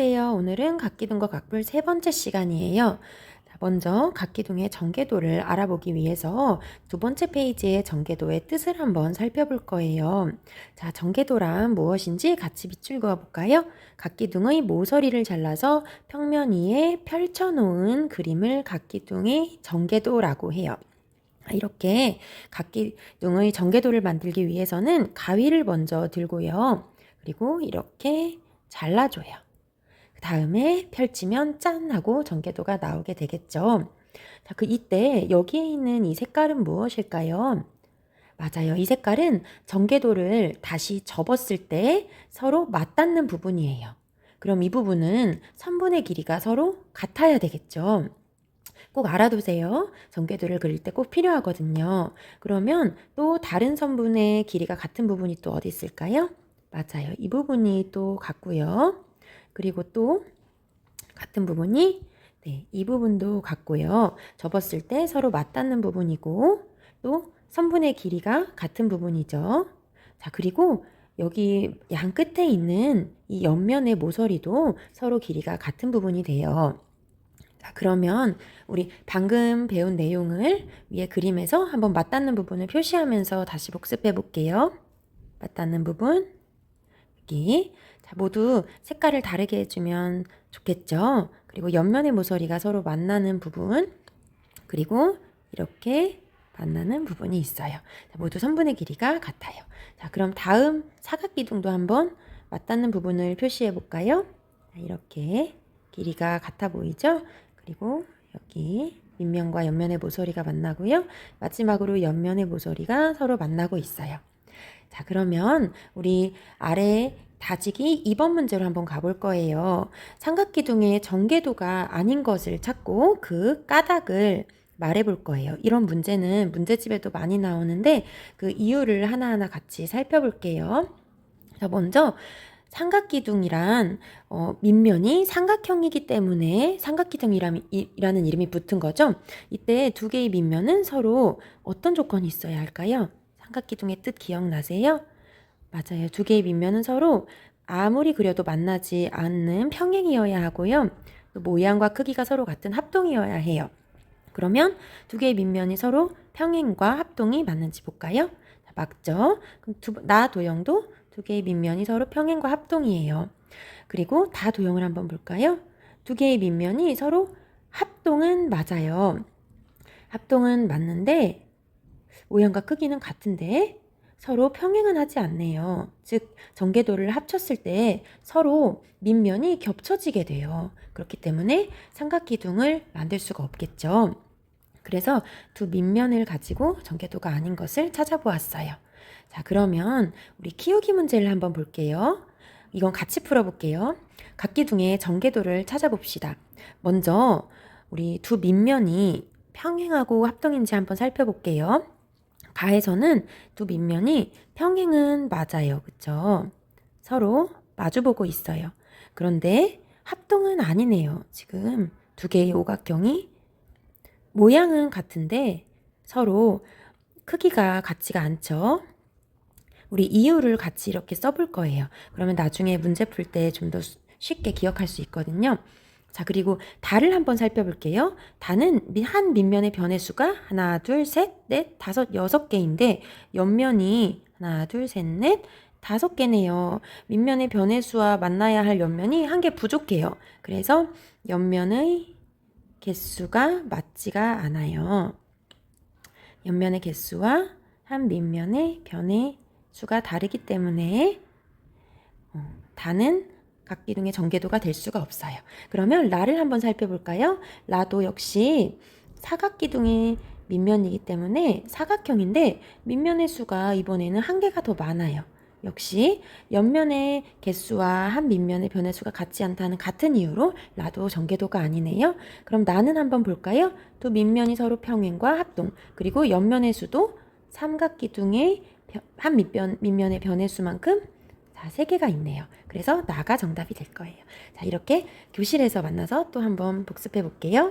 안녕하세요. 오늘은 각기둥과 각불 세 번째 시간이에요. 자, 먼저 각기둥의 전개도를 알아보기 위해서 두 번째 페이지의 전개도의 뜻을 한번 살펴볼 거예요. 자, 전개도란 무엇인지 같이 그어 볼까요? 각기둥의 모서리를 잘라서 평면 위에 펼쳐 놓은 그림을 각기둥의 전개도라고 해요. 이렇게 각기둥의 전개도를 만들기 위해서는 가위를 먼저 들고요. 그리고 이렇게 잘라줘요. 그 다음에 펼치면 짠 하고 전개도가 나오게 되겠죠. 자, 그 이때 여기에 있는 이 색깔은 무엇일까요? 맞아요. 이 색깔은 전개도를 다시 접었을 때 서로 맞닿는 부분이에요. 그럼 이 부분은 선분의 길이가 서로 같아야 되겠죠. 꼭 알아두세요. 전개도를 그릴 때 꼭 필요하거든요. 그러면 또 다른 선분의 길이가 같은 부분이 또 어디 있을까요? 맞아요. 이 부분이 또 같고요. 그리고 또 같은 부분이 네, 이 부분도 같고요. 접었을 때 서로 맞닿는 부분이고 또 선분의 길이가 같은 부분이죠. 자, 그리고 여기 양 끝에 있는 이 옆면의 모서리도 서로 길이가 같은 부분이 돼요. 자, 그러면 우리 방금 배운 내용을 위에 그림에서 한번 맞닿는 부분을 표시하면서 다시 복습해 볼게요. 맞닿는 부분, 여기. 자, 모두 색깔을 다르게 해주면 좋겠죠? 그리고 옆면의 모서리가 서로 만나는 부분, 그리고 이렇게 만나는 부분이 있어요. 자, 모두 선분의 길이가 같아요. 자, 그럼 다음 사각기둥도 한번 맞닿는 부분을 표시해 볼까요? 자, 이렇게 길이가 같아 보이죠? 그리고 여기 밑면과 옆면의 모서리가 만나고요. 마지막으로 옆면의 모서리가 서로 만나고 있어요. 자, 그러면 우리 아래 다지기 2번 문제로 한번 가볼 거예요. 삼각기둥의 전개도가 아닌 것을 찾고 그 까닭을 말해 볼 거예요. 이런 문제는 문제집에도 많이 나오는데 그 이유를 하나하나 같이 살펴볼게요. 자, 먼저 삼각기둥이란 어, 밑면이 삼각형이기 때문에 삼각기둥이라는 이름이 붙은 거죠. 이때 두 개의 밑면은 서로 어떤 조건이 있어야 할까요? 삼각기둥의 뜻 기억나세요? 맞아요. 두 개의 밑면은 서로 아무리 그려도 만나지 않는 평행이어야 하고요. 또 모양과 크기가 서로 같은 합동이어야 해요. 그러면 두 개의 밑면이 서로 평행과 합동이 맞는지 볼까요? 자, 맞죠? 두, 나 도형도 두 개의 밑면이 서로 평행과 합동이에요. 그리고 다 도형을 한번 볼까요? 두 개의 밑면이 서로 합동은 맞아요. 합동은 맞는데 모양과 크기는 같은데 서로 평행은 하지 않네요. 즉, 전개도를 합쳤을 때 서로 밑면이 겹쳐지게 돼요. 그렇기 때문에 삼각기둥을 만들 수가 없겠죠. 그래서 두 밑면을 가지고 전개도가 아닌 것을 찾아보았어요. 자, 그러면 우리 키우기 문제를 한번 볼게요. 이건 같이 풀어볼게요. 각 기둥의 전개도를 찾아봅시다. 먼저 우리 두 밑면이 평행하고 합동인지 한번 살펴볼게요. 가에서는 두 밑면이 평행은 맞아요. 그쵸? 서로 마주보고 있어요. 그런데 합동은 아니네요. 지금 두 개의 오각형이 모양은 같은데 서로 크기가 같지가 않죠. 우리 이유를 같이 이렇게 써볼 거예요. 그러면 나중에 문제 풀 때 좀 더 쉽게 기억할 수 있거든요. 자, 그리고 달을 한번 살펴볼게요. 달은 한 밑면의 변의 수가 하나, 둘, 셋, 넷, 다섯, 여섯 개인데 옆면이 하나, 둘, 셋, 넷, 다섯 개네요. 밑면의 변의 수와 만나야 할 옆면이 한 개 부족해요. 그래서 옆면의 개수가 맞지가 않아요. 옆면의 개수와 한 밑면의 변의 수가 다르기 때문에 어, 다는 각 기둥의 전개도가 될 수가 없어요. 그러면 라를 한번 살펴볼까요? 라도 역시 사각 기둥의 밑면이기 때문에 사각형인데 밑면의 수가 이번에는 한 개가 더 많아요. 역시 옆면의 개수와 한 밑면의 변의 수가 같지 않다는 같은 이유로 라도 전개도가 아니네요. 그럼 나는 한번 볼까요? 두 밑면이 서로 평행과 합동 그리고 옆면의 수도 삼각기둥의 한 밑변, 밑면의 변의 수만큼 자, 세 개가 있네요. 그래서 나가 정답이 될 거예요. 자, 이렇게 교실에서 만나서 또 한번 복습해 볼게요.